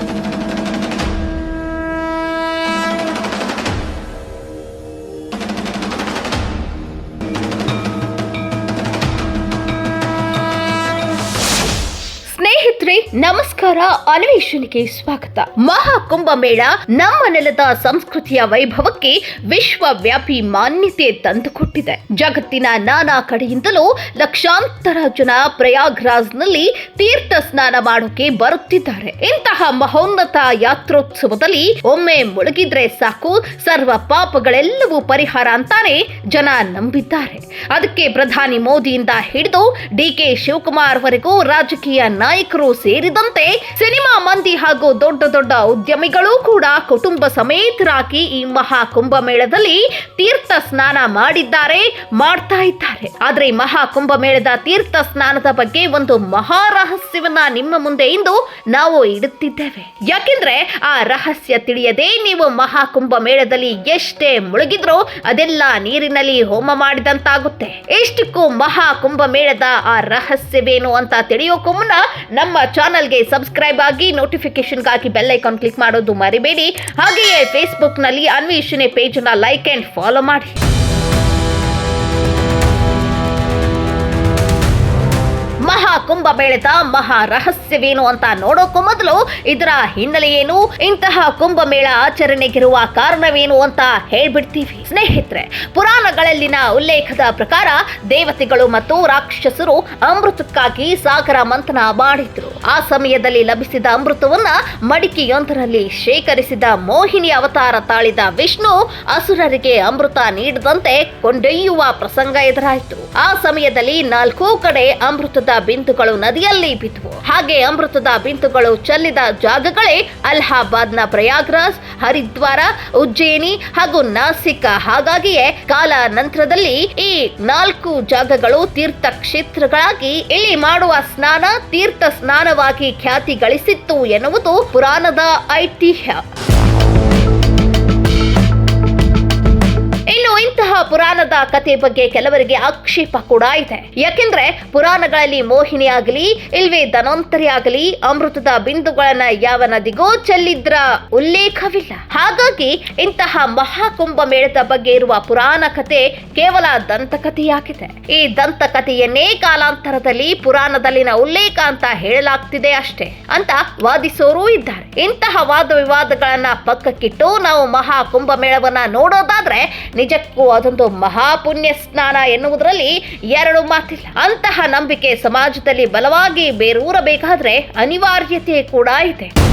Bye. ನಮಸ್ಕಾರ. ಅನ್ವೇಷಣೆಗೆ ಸ್ವಾಗತ. ಮಹಾಕುಂಭ ಮೇಳ ನಮ್ಮ ನೆಲದ ಸಂಸ್ಕೃತಿಯ ವೈಭವಕ್ಕೆ ವಿಶ್ವವ್ಯಾಪಿ ಮಾನ್ಯತೆ ತಂದುಕೊಟ್ಟಿದೆ. ಜಗತ್ತಿನ ನಾನಾ ಕಡೆಯಿಂದಲೂ ಲಕ್ಷಾಂತರ ಜನ ಪ್ರಯಾಗ್ರಾಜ್ನಲ್ಲಿ ತೀರ್ಥ ಸ್ನಾನ ಮಾಡೋಕೆ ಬರುತ್ತಿದ್ದಾರೆ. ಇಂತಹ ಮಹೋನ್ನತ ಯಾತ್ರೋತ್ಸವದಲ್ಲಿ ಒಮ್ಮೆ ಮುಳುಗಿದ್ರೆ ಸಾಕು. ಸರ್ವ ಪಾಪಗಳೆಲ್ಲವೂ ಪರಿಹಾರ ಅಂತಾನೆ ಜನ ನಂಬಿದ್ದಾರೆ. ಅದಕ್ಕೆ ಪ್ರಧಾನಿ ಮೋದಿಯಿಂದ ಹಿಡಿದು ಡಿ ಕೆ ಶಿವಕುಮಾರ್ ವರೆಗೂ ರಾಜಕೀಯ ನಾಯಕರು ಸೇರಿದಂತೆ ಸಿನಿಮಾ ಮಂದಿ ಹಾಗೂ ದೊಡ್ಡ ದೊಡ್ಡ ಉದ್ಯಮಿಗಳು ಕೂಡ ಕುಟುಂಬ ಸಮೇತರಾಗಿ ಈ ಮಹಾ ಕುಂಭಮೇಳದಲ್ಲಿ ತೀರ್ಥ ಸ್ನಾನ ಮಾಡಿದ್ದಾರೆ, ಮಾಡ್ತಾ ಇದ್ದಾರೆ. ಆದ್ರೆ ಈ ಮಹಾ ಕುಂಭಮೇಳದ ತೀರ್ಥ ಸ್ನಾನದ ಬಗ್ಗೆ ಒಂದು ಮಹಾ ರಹಸ್ಯವನ್ನ ನಿಮ್ಮ ಮುಂದೆ ಇಂದು ನಾವು ಇಡುತ್ತಿದ್ದೇವೆ. ಯಾಕೆಂದ್ರೆ ಆ ರಹಸ್ಯ ತಿಳಿಯದೆ ನೀವು ಮಹಾ ಕುಂಭಮೇಳದಲ್ಲಿ ಎಷ್ಟೇ ಮುಳುಗಿದ್ರೂ ಅದೆಲ್ಲ ನೀರಿನಲ್ಲಿ ಹೋಮ ಮಾಡಿದಂತಾಗುತ್ತೆ. ಎಷ್ಟಕ್ಕೂ ಮಹಾ ಕುಂಭಮೇಳದ ಆ ರಹಸ್ಯವೇನು ಅಂತ ತಿಳಿಯೋಕ್ಕೂ ಮುನ್ನ ನಮ್ಮ ಚಾನಲ್ಗೆ ಸಬ್ಸ್ಕ್ರೈಬ್ ಆಗಿ ನೋಟಿಫಿಕೇಶನ್ಗಾಗಿ ಬೆಲ್ ಐಕಾನ್ ಕ್ಲಿಕ್ ಮಾಡೋದು ಮರಿಬೇಡಿ. ಹಾಗೆಯೇ ಫೇಸ್ಬುಕ್ನಲ್ಲಿ ಅನ್ವೇಷಣೆ ಪೇಜನ್ನು ಲೈಕ್ ಅಂಡ್ ಫಾಲೋ ಮಾಡಿ. ಮಹಾ ಕುಂಭಮೇಳದ ಮಹಾ ರಹಸ್ಯವೇನು ಅಂತ ನೋಡೋಕ್ಕೂ ಮೊದಲು ಇದರ ಹಿನ್ನೆಲೆ ಏನು ಇಂತಹ ಕುಂಭಮೇಳ ಆಚರಣೆಗಿರುವ ಕಾರಣವೇನು ಅಂತ ಹೇಳ್ಬಿಡ್ತೀವಿ. ಸ್ನೇಹಿತರೆ, ಪುರಾಣಗಳಲ್ಲಿನ ಉಲ್ಲೇಖದ ಪ್ರಕಾರ ದೇವತೆಗಳು ಮತ್ತು ರಾಕ್ಷಸರು ಅಮೃತಕ್ಕಾಗಿ ಸಾಗರ ಮಂಥನ ಮಾಡಿದ್ರು. ಆ ಸಮಯದಲ್ಲಿ ಲಭಿಸಿದ ಅಮೃತವನ್ನ ಮಡಿಕೆಯೊಂದರಲ್ಲಿ ಶೇಖರಿಸಿದ ಮೋಹಿನಿ ಅವತಾರ ತಾಳಿದ ವಿಷ್ಣು ಅಸುರರಿಗೆ ಅಮೃತ ನೀಡದಂತೆ ಕೊಂಡೊಯ್ಯುವ ಪ್ರಸಂಗ ಎದುರಾಯಿತು. ಆ ಸಮಯದಲ್ಲಿ ನಾಲ್ಕೂ ಕಡೆ ಅಮೃತದ ಬಿಂದುಗಳು ನದಿಯಲ್ಲಿ ಬಿದ್ದವು ಹಾಗೆ ಅಮೃತದ ಬಿಂದುಗಳು ಚೆಲ್ಲಿದ ಜಾಗಗಳೇ ಅಲಹಾಬಾದ್ನ ಪ್ರಯಾಗ್ರಾಜ್, ಹರಿದ್ವಾರ, ಉಜ್ಜಯಿನಿ ಹಾಗೂ ನಾಸಿಕ. ಹಾಗಾಗಿಯೇ ಕಾಲ ನಂತರದಲ್ಲಿ ಈ ನಾಲ್ಕು ಜಾಗಗಳು ತೀರ್ಥ ಕ್ಷೇತ್ರಗಳಾಗಿ ಇಲ್ಲಿ ಮಾಡುವ ಸ್ನಾನ, ತೀರ್ಥ ಸ್ನಾನವಾಗಿ ಖ್ಯಾತಿ ಗಳಿಸಿತ್ತು ಎನ್ನುವುದು ಪುರಾಣದ ಐತಿಹ್ಯ. ಪುರಾಣದ ಕಥೆ ಬಗ್ಗೆ ಕೆಲವರಿಗೆ ಆಕ್ಷೇಪ ಕೂಡ ಇದೆ. ಯಾಕೆಂದ್ರೆ ಪುರಾಣಗಳಲ್ಲಿ ಮೋಹಿನಿ ಆಗಲಿ ಇಲ್ವೇ ಧನೋಂತರಿ ಆಗಲಿ ಅಮೃತದ ಬಿಂದುಗಳನ್ನ ಯಾವ ನದಿಗೋ ಚೆಲ್ಲಿದ್ರ ಉಲ್ಲೇಖವಿಲ್ಲ. ಹಾಗಾಗಿ ಇಂತಹ ಮಹಾಕುಂಭ ಮೇಳದ ಬಗ್ಗೆ ಇರುವ ಪುರಾಣ ಕಥೆ ಕೇವಲ ದಂತಕಥೆಯಾಗಿದೆ. ಈ ದಂತಕಥೆಯನ್ನೇ ಕಾಲಾಂತರದಲ್ಲಿ ಪುರಾಣದಲ್ಲಿನ ಉಲ್ಲೇಖ ಅಂತ ಹೇಳಲಾಗ್ತಿದೆ ಅಷ್ಟೇ ಅಂತ ವಾದಿಸೋರು ಇದ್ದಾರೆ. ಇಂತಹ ವಾದ ವಿವಾದಗಳನ್ನ ಪಕ್ಕಕ್ಕಿಟ್ಟು ನಾವು ಮಹಾ ಮೇಳವನ್ನ ನೋಡೋದಾದ್ರೆ ನಿಜಕ್ಕೂ ಅದೊಂದು ಮಹಾಪುಣ್ಯ ಸ್ನಾನ ಎನ್ನುವುದರಲ್ಲಿ ಎರಡು ಮಾತಿಲ್ಲ. ಅಂತಹ ನಂಬಿಕೆ ಸಮಾಜದಲ್ಲಿ ಬಲವಾಗಿ ಬೇರೂರಬೇಕಾದ್ರೆ ಅನಿವಾರ್ಯತೆ ಕೂಡ ಇದೆ.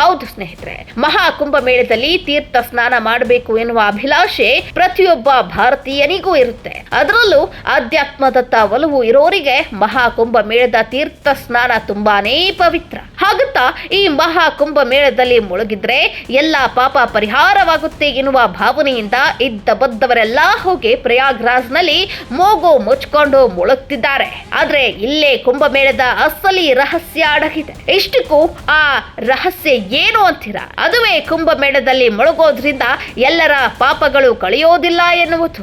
ಹೌದು ಸ್ನೇಹಿತರೆ ಮಹಾ ಕುಂಭಮೇಳದಲ್ಲಿ ತೀರ್ಥ ಸ್ನಾನ ಮಾಡಬೇಕು ಎನ್ನುವ ಅಭಿಲಾಷೆ ಪ್ರತಿಯೊಬ್ಬ ಭಾರತೀಯನಿಗೂ ಇರುತ್ತೆ. ಅದರಲ್ಲೂ ಅಧ್ಯಾತ್ಮದತ್ತ ಒಲವು ಇರೋರಿಗೆ ಮಹಾ ಕುಂಭಮೇಳದ ತೀರ್ಥ ಸ್ನಾನ ತುಂಬಾನೇ ಪವಿತ್ರ. ಹಾಗುತ್ತಾ ಈ ಮಹಾ ಕುಂಭಮೇಳದಲ್ಲಿ ಮುಳುಗಿದ್ರೆ ಎಲ್ಲ ಪಾಪ ಪರಿಹಾರವಾಗುತ್ತೆ ಎನ್ನುವ ಭಾವನೆಯಿಂದ ಇದ್ದ ಬದ್ದವರೆಲ್ಲ ಹೋಗಿ ಪ್ರಯಾಗ್ರಾಜ್ನಲ್ಲಿ ಮೂಗು ಮುಚ್ಕೊಂಡು ಮುಳುಗ್ತಿದ್ದಾರೆ. ಆದ್ರೆ ಇಲ್ಲೇ ಕುಂಭಮೇಳದ ಅಸಲಿ ರಹಸ್ಯ ಅಡಗಿದೆ. ಇಷ್ಟಕ್ಕೂ ಆ ರಹಸ್ಯ ಏನು ಅಂತೀರಾ? ಅದುವೇ ಕುಂಭಮೇಳದಲ್ಲಿ ಮುಳುಗೋದ್ರಿಂದ ಎಲ್ಲರ ಪಾಪಗಳು ಕಳೆಯೋದಿಲ್ಲ ಎನ್ನುವುದು.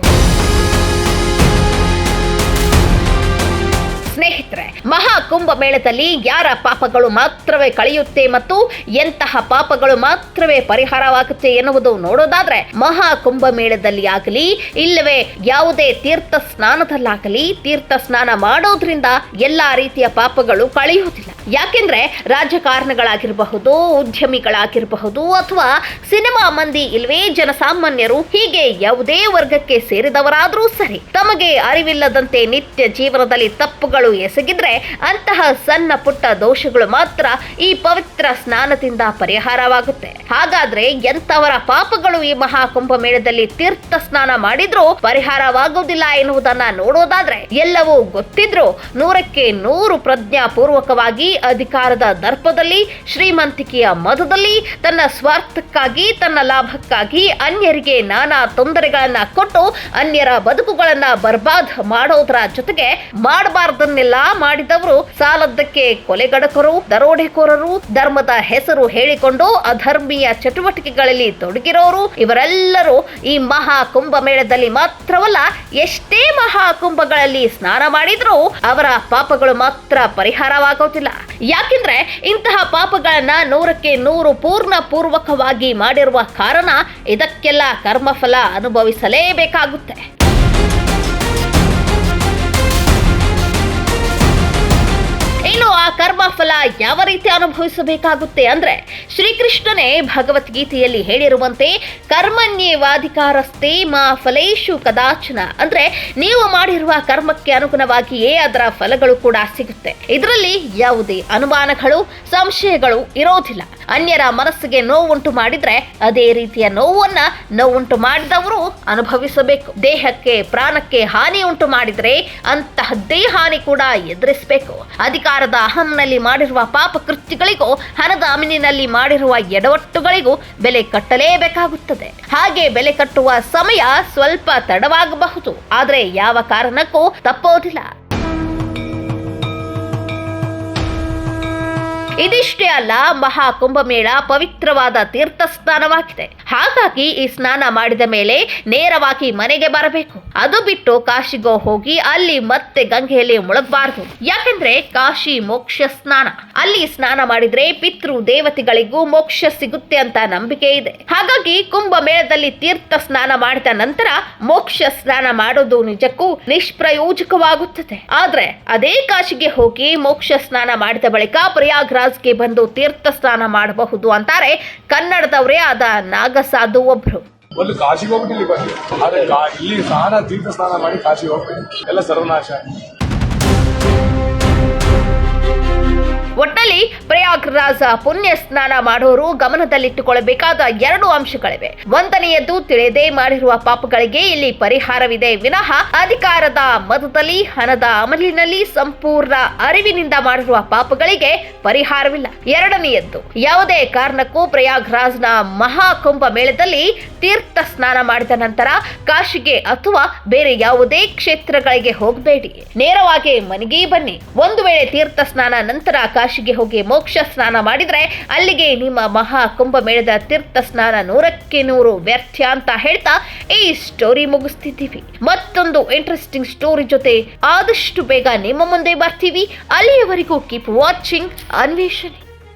ಸ್ನೇಹಿತರೆ, ಮಹಾ ಕುಂಭಮೇಳದಲ್ಲಿ ಯಾರ ಪಾಪಗಳು ಮಾತ್ರವೇ ಕಳೆಯುತ್ತೆ ಮತ್ತು ಎಂತಹ ಪಾಪಗಳು ಮಾತ್ರವೇ ಪರಿಹಾರವಾಗುತ್ತೆ ಎನ್ನುವುದು ನೋಡೋದಾದ್ರೆ, ಮಹಾ ಕುಂಭಮೇಳದಲ್ಲಿ ಆಗಲಿ, ಇಲ್ಲವೇ ಯಾವುದೇ ತೀರ್ಥ ಸ್ನಾನದಲ್ಲಾಗಲಿ, ತೀರ್ಥ ಸ್ನಾನ ಮಾಡೋದ್ರಿಂದ ಎಲ್ಲಾ ರೀತಿಯ ಪಾಪಗಳು ಕಳೆಯುವುದಿಲ್ಲ. ಯಾಕೆಂದ್ರೆ ರಾಜಕಾರಣಗಳಾಗಿರಬಹುದು, ಉದ್ಯಮಿಗಳಾಗಿರಬಹುದು ಅಥವಾ ಸಿನಿಮಾ ಮಂದಿ ಇಲ್ವೇ ಜನಸಾಮಾನ್ಯರು ಹೀಗೆ ಯಾವುದೇ ವರ್ಗಕ್ಕೆ ಸೇರಿದವರಾದರೂ ಸರಿ, ತಮಗೆ ಅರಿವಿಲ್ಲದಂತೆ ನಿತ್ಯ ಜೀವನದಲ್ಲಿ ತಪ್ಪುಗಳು ಎಸಗಿದ್ರೆ ಅಂತಹ ಸಣ್ಣ ಪುಟ್ಟ ದೋಷಗಳು ಮಾತ್ರ ಈ ಪವಿತ್ರ ಸ್ನಾನದಿಂದ ಪರಿಹಾರವಾಗುತ್ತೆ. ಹಾಗಾದ್ರೆ ಎಂತವರ ಪಾಪಗಳು ಈ ಮಹಾಕುಂಭ ಮೇಳದಲ್ಲಿ ತೀರ್ಥ ಸ್ನಾನ ಮಾಡಿದ್ರೂ ಪರಿಹಾರವಾಗುವುದಿಲ್ಲ ಎನ್ನುವುದನ್ನ ನೋಡೋದಾದ್ರೆ ಎಲ್ಲವೂ ಗೊತ್ತಿದ್ರು ನೂರಕ್ಕೆ ನೂರು ಪ್ರಜ್ಞಾಪೂರ್ವಕವಾಗಿ ಅಧಿಕಾರದ ದರ್ಪದಲ್ಲಿ, ಶ್ರೀಮಂತಿಕೆಯ ಮದದಲ್ಲಿ ತನ್ನ ಸ್ವಾರ್ಥಕ್ಕಾಗಿ, ತನ್ನ ಲಾಭಕ್ಕಾಗಿ ಅನ್ಯರಿಗೆ ನಾನಾ ತೊಂದರೆಗಳನ್ನ ಕೊಟ್ಟು ಅನ್ಯರ ಬದುಕುಗಳನ್ನ ಬರ್ಬಾದ್ ಮಾಡೋದ್ರ ಜೊತೆಗೆ ಮಾಡಬಾರ್ದನ್ನ ಇವರನ್ನೆಲ್ಲ ಮಾಡಿದವರು ಸಾಲದ್ದಕ್ಕೆ ಕೊಲೆಗಡಕರು ದರೋಡೆಕೋರರು, ಧರ್ಮದ ಹೆಸರು ಹೇಳಿಕೊಂಡು ಅಧರ್ಮೀಯ ಚಟುವಟಿಕೆಗಳಲ್ಲಿ ತೊಡಗಿರೋರು, ಇವರೆಲ್ಲರೂ ಈ ಮಹಾ ಕುಂಭಮೇಳದಲ್ಲಿ ಮಾತ್ರವಲ್ಲ, ಎಷ್ಟೇ ಮಹಾ ಕುಂಭಗಳಲ್ಲಿ ಸ್ನಾನ ಮಾಡಿದ್ರೂ ಅವರ ಪಾಪಗಳು ಮಾತ್ರ ಪರಿಹಾರವಾಗೋದಿಲ್ಲ. ಯಾಕೆಂದ್ರೆ ಇಂತಹ ಪಾಪಗಳನ್ನ ನೂರಕ್ಕೆ ನೂರು ಪೂರ್ಣ ಪೂರ್ವಕವಾಗಿ ಮಾಡಿರುವ ಕಾರಣ ಇದಕ್ಕೆಲ್ಲ ಕರ್ಮಫಲ ಅನುಭವಿಸಲೇಬೇಕಾಗುತ್ತೆ. ಯಾವ ರೀತಿ ಅನುಭವಿಸಬೇಕಾಗುತ್ತೆ ಅಂದ್ರೆ ಶ್ರೀಕೃಷ್ಣನೇ ಭಗವದ್ಗೀತೆಯಲ್ಲಿ ಹೇಳಿರುವಂತೆ ಕರ್ಮಣ್ಯೇವಾಧಿಕಾರಸ್ಥೆ ಮಾ ಫಲೇಶು ಕದಾಚನ. ಅಂದ್ರೆ ನೀವು ಮಾಡಿರುವ ಕರ್ಮಕ್ಕೆ ಅನುಗುಣವಾಗಿಯೇ ಅದರ ಫಲಗಳು ಕೂಡ ಸಿಗುತ್ತೆ. ಇದರಲ್ಲಿ ಯಾವುದೇ ಅನುಮಾನಗಳು, ಸಂಶಯಗಳು ಇರೋದಿಲ್ಲ. ಅನ್ಯರ ಮನಸ್ಸಿಗೆ ನೋವುಂಟು ಮಾಡಿದ್ರೆ ಅದೇ ರೀತಿಯ ನೋವನ್ನ ನೋವುಂಟು ಮಾಡಿದವರು ಅನುಭವಿಸಬೇಕು. ದೇಹಕ್ಕೆ, ಪ್ರಾಣಕ್ಕೆ ಹಾನಿ ಉಂಟು ಮಾಡಿದ್ರೆ ಅಂತಹದ್ದೇ ಹಾನಿ ಕೂಡ ಎದುರಿಸಬೇಕು. ಅಧಿಕಾರದ ಅಹಂನಲ್ಲಿ ಮಾಡಿರುವ ಪಾಪ ಕೃತ್ಯಗಳಿಗೂ ಹಣದ ಅಮಿನಿನಲ್ಲಿ ಮಾಡಿರುವ ಎಡವಟ್ಟುಗಳಿಗೂ ಬೆಲೆ ಕಟ್ಟಲೇಬೇಕಾಗುತ್ತದೆ. ಹಾಗೆ ಬೆಲೆ ಕಟ್ಟುವ ಸಮಯ ಸ್ವಲ್ಪ ತಡವಾಗಬಹುದು. ಆದರೆ ಯಾವ ಕಾರಣಕ್ಕೂ ತಪ್ಪೋದಿಲ್ಲ. ಇದಿಷ್ಟೇ ಅಲ್ಲ, ಮಹಾ ಕುಂಭಮೇಳ ಪವಿತ್ರವಾದ ತೀರ್ಥ ಸ್ನಾನವಾಗಿದೆ ಹಾಗಾಗಿ ಈ ಸ್ನಾನ ಮಾಡಿದ ಮೇಲೆ ನೇರವಾಗಿ ಮನೆಗೆ ಬರಬೇಕು. ಅದು ಬಿಟ್ಟು ಕಾಶಿಗೋ ಹೋಗಿ ಅಲ್ಲಿ ಮತ್ತೆ ಗಂಗೆಯಲ್ಲಿ ಮುಳುಗಬಾರದು. ಯಾಕಂದ್ರೆ ಕಾಶಿ ಮೋಕ್ಷ ಸ್ನಾನ. ಅಲ್ಲಿ ಸ್ನಾನ ಮಾಡಿದ್ರೆ ಪಿತೃ ದೇವತೆಗಳಿಗೂ ಮೋಕ್ಷ ಸಿಗುತ್ತೆ ಅಂತ ನಂಬಿಕೆ ಇದೆ. ಹಾಗಾಗಿ ಕುಂಭಮೇಳದಲ್ಲಿ ತೀರ್ಥ ಸ್ನಾನ ಮಾಡಿದ ನಂತರ ಮೋಕ್ಷ ಸ್ನಾನ ಮಾಡೋದು ನಿಜಕ್ಕೂ ನಿಷ್ಪ್ರಯೋಜಕವಾಗುತ್ತದೆ. ಆದ್ರೆ ಅದೇ ಕಾಶಿಗೆ ಹೋಗಿ ಮೋಕ್ಷ ಸ್ನಾನ ಮಾಡಿದ ಬಳಿಕ ಪ್ರಯಾಗ್ರಾಜ್ಗೆ ಬಂದು ತೀರ್ಥ ಸ್ನಾನ ಮಾಡಬಹುದು ಅಂತಾರೆ. ಕನ್ನಡದವರೇ ಆದ ನಾಗಸಾಧು ಒಬ್ರು. ಒಂದು ಕಾಶಿಗೆ ಹೋಗ್ಬಿಟ್ಟು ಇಲ್ಲಿ ಬಂದೆ ಆದ್ರೆ ಇಲ್ಲಿ ಸ್ನಾನ ತೀರ್ಥ ಸ್ನಾನ ಮಾಡಿ ಕಾಶಿಗೆ ಹೋಗ್ಬಿಟ್ಟು ಎಲ್ಲ ಸರ್ವನಾಶ. ಒಟ್ಟಲ್ಲಿ ಪ್ರಯಾಗ್ರಾಜ ಪುಣ್ಯ ಸ್ನಾನ ಮಾಡೋರು ಗಮನದಲ್ಲಿಟ್ಟುಕೊಳ್ಳಬೇಕಾದ ಎರಡು ಅಂಶಗಳಿವೆ. ಒಂದನೆಯದ್ದು ತಿಳಿಯದೆ ಮಾಡಿರುವ ಪಾಪಗಳಿಗೆ ಇಲ್ಲಿ ಪರಿಹಾರವಿದೆ. ವಿನಃ ಅಧಿಕಾರದ ಮತದಲ್ಲಿ ಹಣದ ಅಮಲಿನಲ್ಲಿ ಸಂಪೂರ್ಣ ಅರಿವಿನಿಂದ ಮಾಡಿರುವ ಪಾಪಗಳಿಗೆ ಪರಿಹಾರವಿಲ್ಲ. ಎರಡನೆಯದ್ದು ಯಾವುದೇ ಕಾರಣಕ್ಕೂ ಪ್ರಯಾಗ್ರಾಜ್ನ ಮಹಾಕುಂಭ ಮೇಳದಲ್ಲಿ ತೀರ್ಥ ಸ್ನಾನ ಮಾಡಿದ ನಂತರ ಕಾಶಿಗೆ ಅಥವಾ ಬೇರೆ ಯಾವುದೇ ಕ್ಷೇತ್ರಗಳಿಗೆ ಹೋಗಬೇಡಿ. ನೇರವಾಗಿ ಮನೆಗೆ ಬನ್ನಿ. ಒಂದು ವೇಳೆ ತೀರ್ಥ ಸ್ನಾನ ನಂತರ ಕಾಶಿಗೆ ಹೋಗಿ ಮೋಕ್ಷ ಸ್ನಾನ ಮಾಡಿದರೆ ಅಲ್ಲಿಗೆ ನಿಮ್ಮ ಮಹಾ ಕುಂಭ ಮೇಳದ ತೀರ್ಥ ಸ್ನಾನ ನೂರಕ್ಕೆ ನೂರು ವ್ಯರ್ಥ ಅಂತ ಹೇಳ್ತಾ ಈ ಸ್ಟೋರಿ ಮುಗಿಸ್ತಿದ್ದೀವಿ. ಮತ್ತೊಂದು ಇಂಟ್ರೆಸ್ಟಿಂಗ್ ಸ್ಟೋರಿ ಜೊತೆ ಆದಷ್ಟು ಬೇಗ ನಿಮ್ಮ ಮುಂದೆ ಬರ್ತೀವಿ. ಅಲ್ಲಿಯವರೆಗೂ ಕೀಪ್ ವಾಚಿಂಗ್ ಅನ್ವೇಷಣೆ.